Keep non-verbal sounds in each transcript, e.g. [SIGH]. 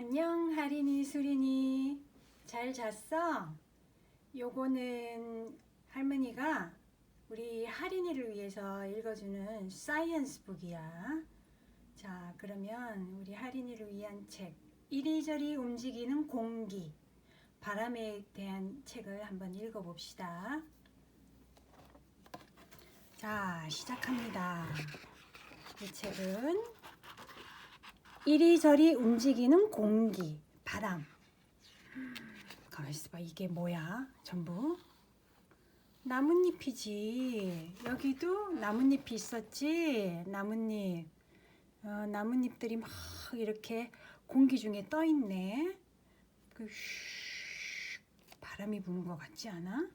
안녕 하린이 수린이 잘 잤어? 요거는 할머니가 우리 하린이를 위해서 읽어주는 사이언스 북이야. 자 그러면 우리 하린이를 위한 책 이리저리 움직이는 공기 바람에 대한 책을 한번 읽어봅시다. 자 시작합니다. 이 책은 이리저리 움직이는 공기, 바람. 가만 있어봐. 이게 뭐야? 전부 나뭇잎이지. 여기도 나뭇잎이 있었지. 나뭇잎. 어, 나뭇잎들이 막 이렇게 공기 중에 떠 있네. 그 슈, 바람이 부는 것 같지 않아?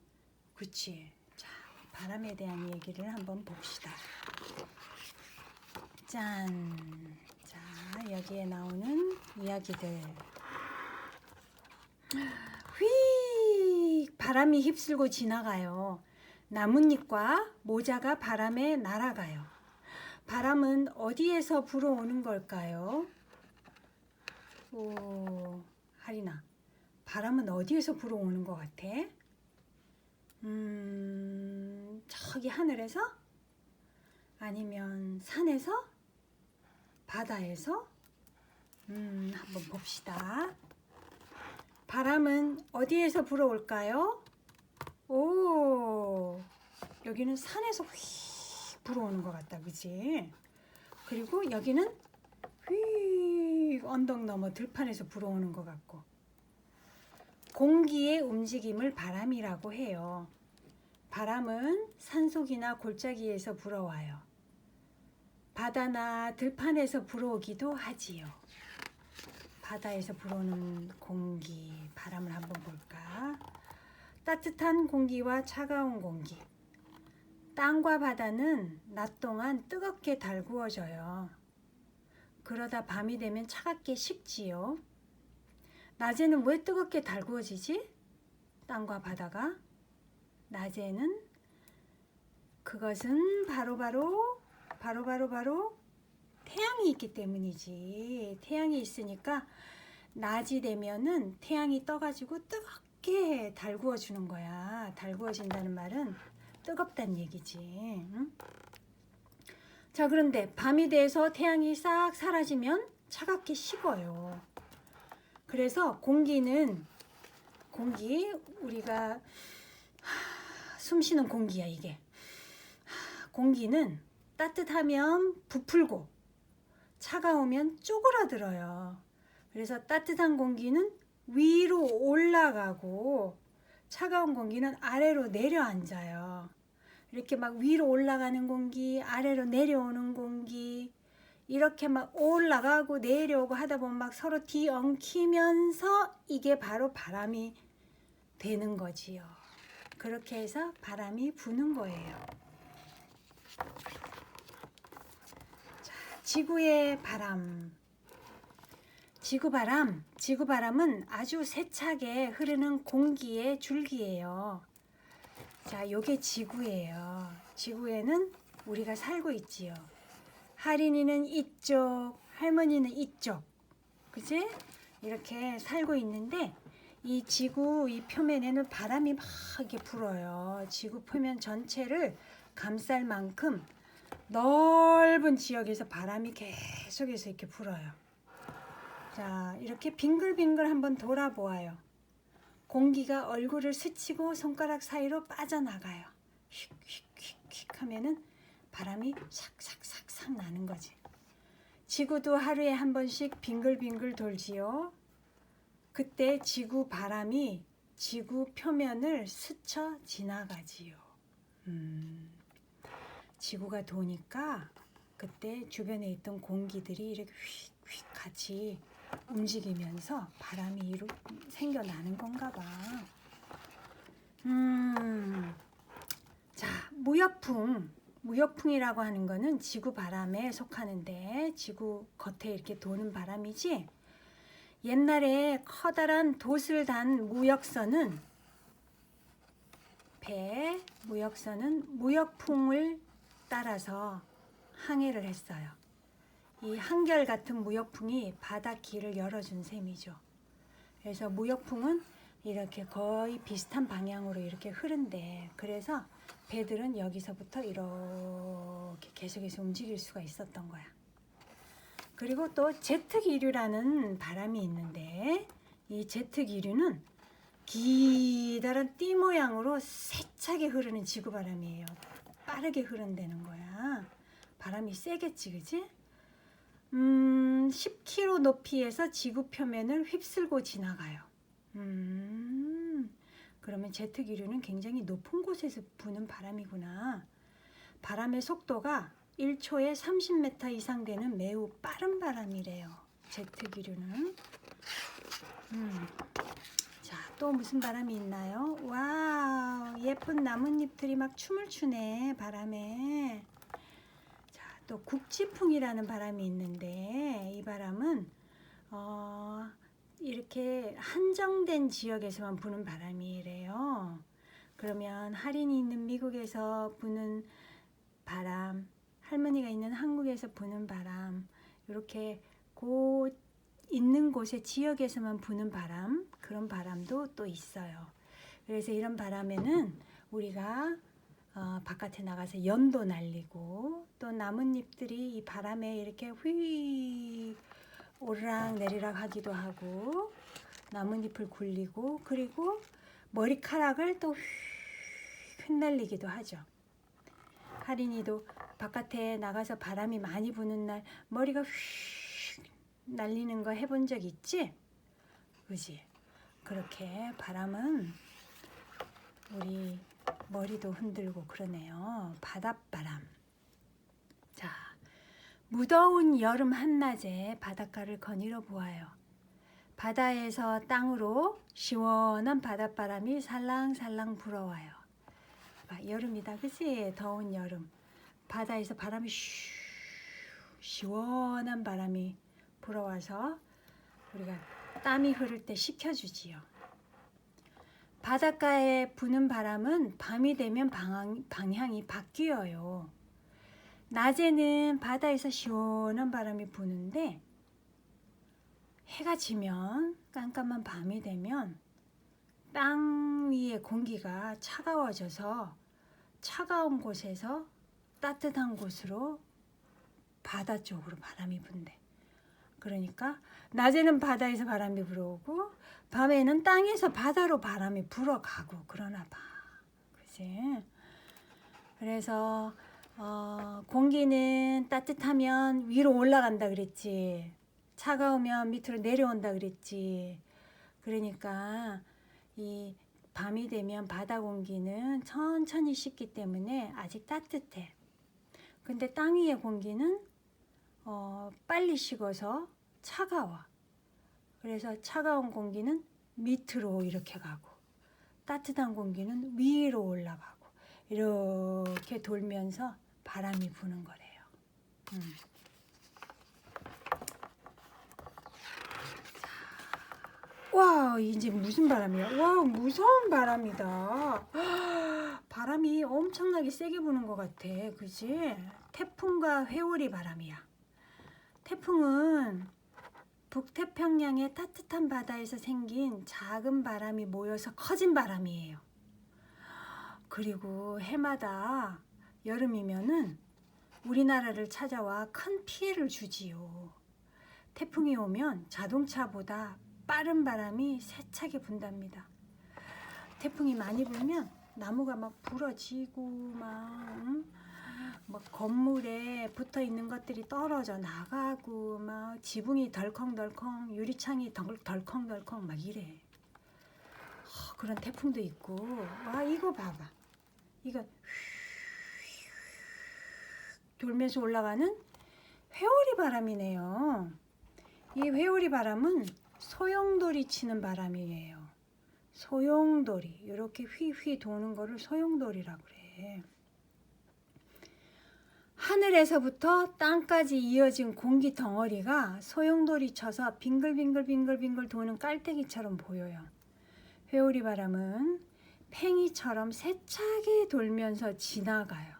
그치? 자, 바람에 대한 얘기를 한번 봅시다. 짠. 자, 여기에 나오는 이야기들. 휘! 바람이 휩쓸고 지나가요. 나뭇잎과 모자가 바람에 날아가요. 바람은 어디에서 불어오는 걸까요? 오, 하리나. 바람은 어디에서 불어오는 것 같아? 음, 저기 하늘에서? 아니면 산에서? 바다에서? 음, 한번 봅시다. 바람은 어디에서 불어올까요? 오, 여기는 산에서 휘 불어오는 것 같다, 그지? 그리고 여기는 휘 언덕 넘어 들판에서 불어오는 것 같고. 공기의 움직임을 바람이라고 해요. 바람은 산속이나 골짜기에서 불어와요. 바다나 들판에서 불어오기도 하지요. 바다에서 불어오는 공기, 바람을 한번 볼까? 따뜻한 공기와 차가운 공기. 땅과 바다는 낮 동안 뜨겁게 달구어져요. 그러다 밤이 되면 차갑게 식지요. 낮에는 왜 뜨겁게 달구어지지? 땅과 바다가? 낮에는 그것은 바로바로 바로 바로 바로 태양이 있기 때문이지. 태양이 있으니까 낮이 되면은 태양이 떠가지고 뜨겁게 달구어 주는 거야. 달구어진다는 말은 뜨겁다는 얘기지. 응? 자, 그런데 밤이 돼서 태양이 싹 사라지면 차갑게 식어요. 그래서 공기는 공기 우리가 숨 쉬는 공기야 이게. 공기는 따뜻하면 부풀고 차가우면 쪼그라들어요. 그래서 따뜻한 공기는 위로 올라가고 차가운 공기는 아래로 내려앉아요. 이렇게 막 위로 올라가는 공기, 아래로 내려오는 공기, 이렇게 막 올라가고 내려오고 하다 보면 막 서로 뒤엉키면서 이게 바로 바람이 되는 거지요. 그렇게 해서 바람이 부는 거예요. 지구의 바람. 지구 바람, 지구 바람은 아주 세차게 흐르는 공기의 줄기예요. 자, 요게 지구예요. 지구에는 우리가 살고 있지요. 할인이는 이쪽, 할머니는 이쪽. 그지? 이렇게 살고 있는데 이 지구 이 표면에는 바람이 막 이렇게 불어요. 지구 표면 전체를 감쌀 만큼 넓은 지역에서 바람이 계속해서 이렇게 불어요. 자, 이렇게 빙글빙글 한번 돌아보아요. 공기가 얼굴을 스치고 손가락 사이로 빠져나가요. 휙휙휙휙 하면은 바람이 삭삭삭삭 나는 거지. 지구도 하루에 한 번씩 빙글빙글 돌지요. 그때 지구 바람이 지구 표면을 스쳐 지나가지요. 음, 지구가 도니까 그때 주변에 있던 공기들이 이렇게 휙휙 같이 움직이면서 바람이 이루, 생겨나는 건가 봐. 음, 자, 무역풍. 무역풍이라고 하는 거는 지구 바람에 속하는데 지구 겉에 이렇게 도는 바람이지. 옛날에 커다란 돛을 단 무역선은 배 무역선은 무역풍을 따라서 항해를 했어요. 이 한결 같은 무역풍이 바닷길을 열어준 셈이죠. 그래서 무역풍은 이렇게 거의 비슷한 방향으로 이렇게 흐른대. 그래서 배들은 여기서부터 이렇게 계속해서 움직일 수가 있었던 거야. 그리고 또 제트 기류라는 바람이 있는데 이 제트 기류는 기다란 띠 모양으로 세차게 흐르는 지구 바람이에요. 빠르게 흐른다는 거야. 바람이 세겠지, 그지? 음, 10km 높이에서 지구 표면을 휩쓸고 지나가요. 음, 그러면 제트 기류는 굉장히 높은 곳에서 부는 바람이구나. 바람의 속도가 1초에 30m 이상 되는 매우 빠른 바람이래요. 제트 기류는. 음. 자, 또 무슨 바람이 있나요? 와, 예쁜 나뭇잎들이 막 춤을 추네, 바람에. 자, 또 국지풍이라는 바람이 있는데, 이 바람은, 어, 이렇게 한정된 지역에서만 부는 바람이래요. 그러면 할인이 있는 미국에서 부는 바람, 할머니가 있는 한국에서 부는 바람, 이렇게 곧 있는 곳의 지역에서만 부는 바람, 그런 바람도 또 있어요. 그래서 이런 바람에는 우리가 어, 바깥에 나가서 연도 날리고 또 나뭇잎들이 이 바람에 이렇게 휘 오르락 내리락 하기도 하고 나뭇잎을 굴리고 그리고 머리카락을 또 휘날리기도 하죠. 할인이도 바깥에 나가서 바람이 많이 부는 날 머리가 휘 날리는 거 해본 적 있지? 그지? 그렇게 바람은 우리 머리도 흔들고 그러네요. 바닷바람. 자, 무더운 여름 한낮에 바닷가를 거닐어 보아요. 바다에서 땅으로 시원한 바닷바람이 살랑살랑 불어와요. 봐, 여름이다, 그치? 더운 여름. 바다에서 바람이 슈 시원한 바람이 불어와서 우리가 땀이 흐를 때 식혀주지요. 바닷가에 부는 바람은 밤이 되면 방향, 방향이 바뀌어요. 낮에는 바다에서 시원한 바람이 부는데 해가 지면 깜깜한 밤이 되면 땅 위의 공기가 차가워져서 차가운 곳에서 따뜻한 곳으로 바다 쪽으로 바람이 분대. 그러니까 낮에는 바다에서 바람이 불어오고 밤에는 땅에서 바다로 바람이 불어가고 그러나 봐. 그지? 그래서 어, 공기는 따뜻하면 위로 올라간다 그랬지. 차가우면 밑으로 내려온다 그랬지. 그러니까 이 밤이 되면 바다 공기는 천천히 식기 때문에 아직 따뜻해. 근데 땅 위의 공기는 어, 빨리 식어서 차가워. 그래서 차가운 공기는 밑으로 이렇게 가고 따뜻한 공기는 위로 올라가고 이렇게 돌면서 바람이 부는 거래요. 음. 와 이제 무슨 바람이야? 와 무서운 바람이다. [GASPS] 바람이 엄청나게 세게 부는 것 같아, 그지? 태풍과 회오리 바람이야. 태풍은 북태평양의 따뜻한 바다에서 생긴 작은 바람이 모여서 커진 바람이에요. 그리고 해마다 여름이면은 우리나라를 찾아와 큰 피해를 주지요. 태풍이 오면 자동차보다 빠른 바람이 세차게 분답니다. 태풍이 많이 불면 나무가 막 부러지고 막, 응? 막 건물에 붙어 있는 것들이 떨어져 나가고 막 지붕이 덜컹덜컹 유리창이 덜, 덜컹덜컹 막 이래. 어, 그런 태풍도 있고 와 이거 봐봐. 이거 돌면서 올라가는 회오리 바람이네요. 이 회오리 바람은 소용돌이 치는 바람이에요. 소용돌이 이렇게 휘휘 도는 거를 소용돌이라고 그래. 하늘에서부터 땅까지 이어진 공기 덩어리가 소용돌이 쳐서 빙글빙글빙글빙글 도는 깔때기처럼 보여요. 회오리 바람은 팽이처럼 세차게 돌면서 지나가요.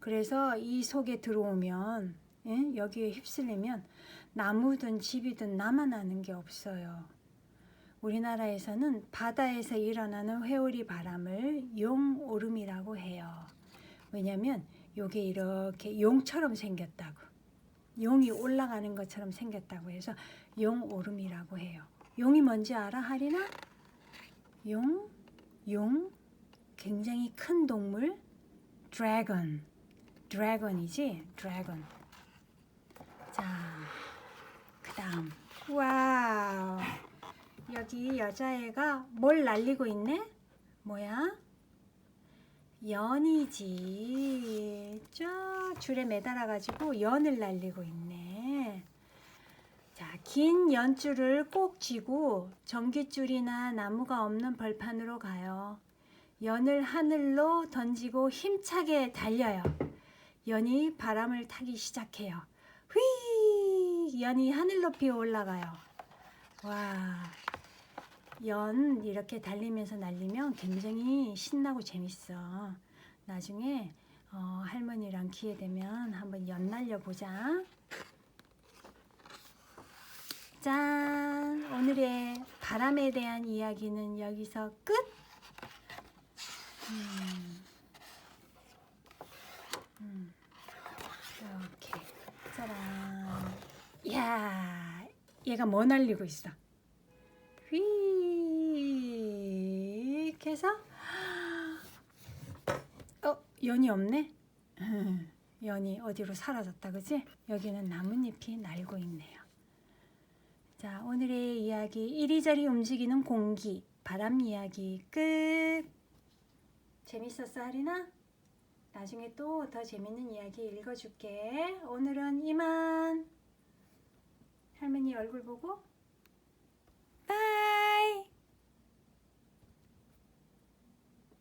그래서 이 속에 들어오면 예? 여기에 휩쓸리면 나무든 집이든 아는 게 없어요. 우리나라에서는 바다에서 일어나는 회오리 바람을 용오름이라고 해요. 왜냐면 요게 이렇게 용처럼 생겼다고. 용이 올라가는 것처럼 생겼다고 해서 용오름이라고 해요. 용이 뭔지 알아, 하리나? 용, 용, 굉장히 큰 동물, 드래곤, 드래곤이지, 드래곤. 자, 그다음, 와우, 여기 여자애가 뭘 날리고 있네? 뭐야? 연이지. 저 줄에 매달아가지고 연을 날리고 있네. 자, 긴 연줄을 꼭 쥐고 전깃줄이나 나무가 없는 벌판으로 가요. 연을 하늘로 던지고 힘차게 달려요. 연이 바람을 타기 시작해요. 휘! 연이 하늘 높이 올라가요. 와. 연 이렇게 달리면서 날리면 굉장히 신나고 재밌어. 나중에 어, 할머니랑 기회 되면 한번 연 날려 보자. 짠! 오늘의 바람에 대한 이야기는 여기서 끝! 음. 음. 이렇게. 짜란. 이야, 얘가 뭐 날리고 있어? 해서? 어 연이 없네? [LAUGHS] 연이 어디로 사라졌다 그지? 여기는 나뭇잎이 날고 있네요. 자 오늘의 이야기 이리저리 움직이는 공기 바람 이야기 끝! 재밌었어 하리나? 나중에 또 더 재밌는 이야기 읽어줄게. 오늘은 이만. 할머니 얼굴 보고